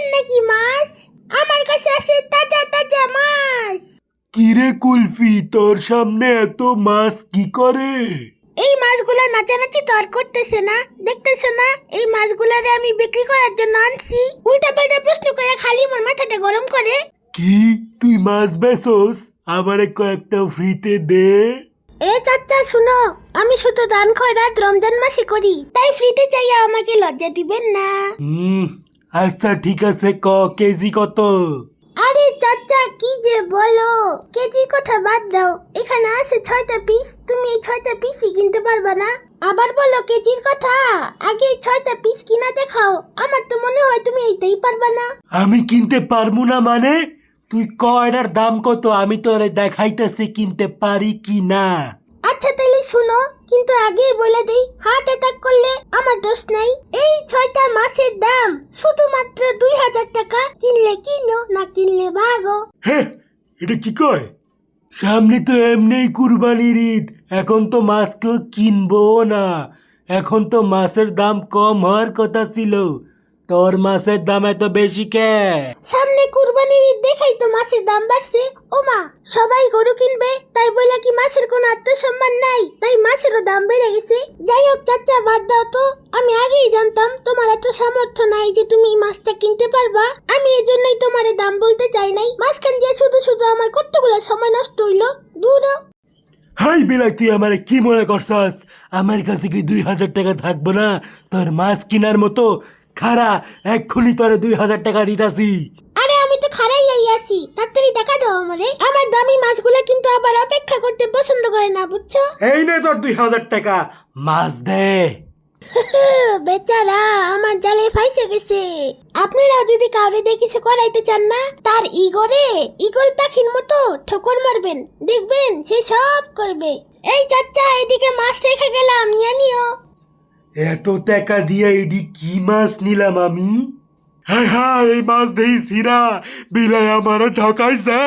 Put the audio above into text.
খাবেন নাকি মাছ? আমার কাছে আছে তাজা তাজা মাছ। কিরে কুলফি তোর সামনে এত মাছ কি করে? এই মাছগুলো নাচানাচি আর করতেছে না। দেখতেছো না? এই মাছগুলারে আমি বিক্রি করার জন্য আনছি। উল্টা পাল্টা প্রশ্ন করে খালি আমার মাথাটা গরম করে। কি? তুই মাছ বেচোস? আমারে কয়েকটা ফ্রিতে দে। এ চাচা শুনো আমি শুধু দান খয়রাত রমজান মাসে করি। তাই ফ্রিতে চাইয়া আমাকে লজ্জা দিবেন না। হুম আচ্ছা ঠিক আছে ক কেজি কত? আরে চাচা কি যে বলো? কেজির কথা বাদ দাও। এখানে আছে ছয়টা পিস তুমি এই ছয়টা পিসই কিনতে পারবা না। আবার বলো কেজির কথা? আগে এই ছয়টা পিস কিনা দেখাও। আমার তো মনে হয় তুমি এইটাই পারবা না। আমি কিনতে পারব না মানে? তুই ক এটার দাম কত? আমি তোরে দেখাইতেছি কিনতে পারি কি না। আচ্ছা তাহলে শুনো। কিন্তু আগেই বলে দেই হার্ট অ্যাটাক করলে আমার দোষ নাই। মাছের দাম শুধুমাত্র দুই হাজার টাকা। কিনলে কিনো, না কিনলে ভাগো। হ্যাঁ এটা কি কয়? সামনে তো এমনি কুরবানির ঈদ। এখন তো মাছ কেউ কিনবো না। এখন তো মাছের দাম কম হওয়ার কথা ছিল। তোর মাছের দাম এত বেশি কে? সামনে কুরবানির ঈদ দেখাই তো মাছের দাম বাড়ছে। ও মা সবাই গরু কিনবে তাই বলে কি মাছের কোনো আত্মসম্মান নাই? তাই মাছেরও দাম বেড়ে গেছে। যাই হোক চাচা বাদ দাও তো। আমি আগেই জানতাম তোমার এত সামর্থ্য নাই যে তুমি এই মাছটা কিনতে পারবা। আমি এই জন্যই তোমার দাম বলতে চাই নাই। মাঝখান দিয়ে শুধু শুধু আমার কতগুলো সময় নষ্ট হইল। দূর। হাই বেলাই তুই আমারে কি মনে করছস? আমার কাছে কি দুই হাজার টাকা থাকব না? তোর মাছ কেনার মতো খারা এক্ষুনি তোরে দুই হাজার টাকা দিতাছি আরে আমি তো আই আছি। তাড়াতাড়ি টাকা দাও আমারে। আমার দামি মাছগুলো কিন্তু আবার অপেক্ষা করতে পছন্দ করে না বুঝছ? এই নে তোর দুই হাজার টাকা। মাছ দে। বেচারা আমার জালে ফাইসে গেছে। আপনারা যদি কাউরে দিয়ে কিছু করাইতে চান না তার ইগরে ইগল পাখির মতো ঠোকর মারবেন। দেখবেন সে সব করবে। এই চাচা এদিকে মাছ রেখে গেলাম নিয়ে নিও। এত টাকা দিয়ে এডি কি মাছ নিলাম আমি? হ্যাঁ হ্যাঁ এই মাছ দেই সিরা বিলাই আমার ঠকাইছে।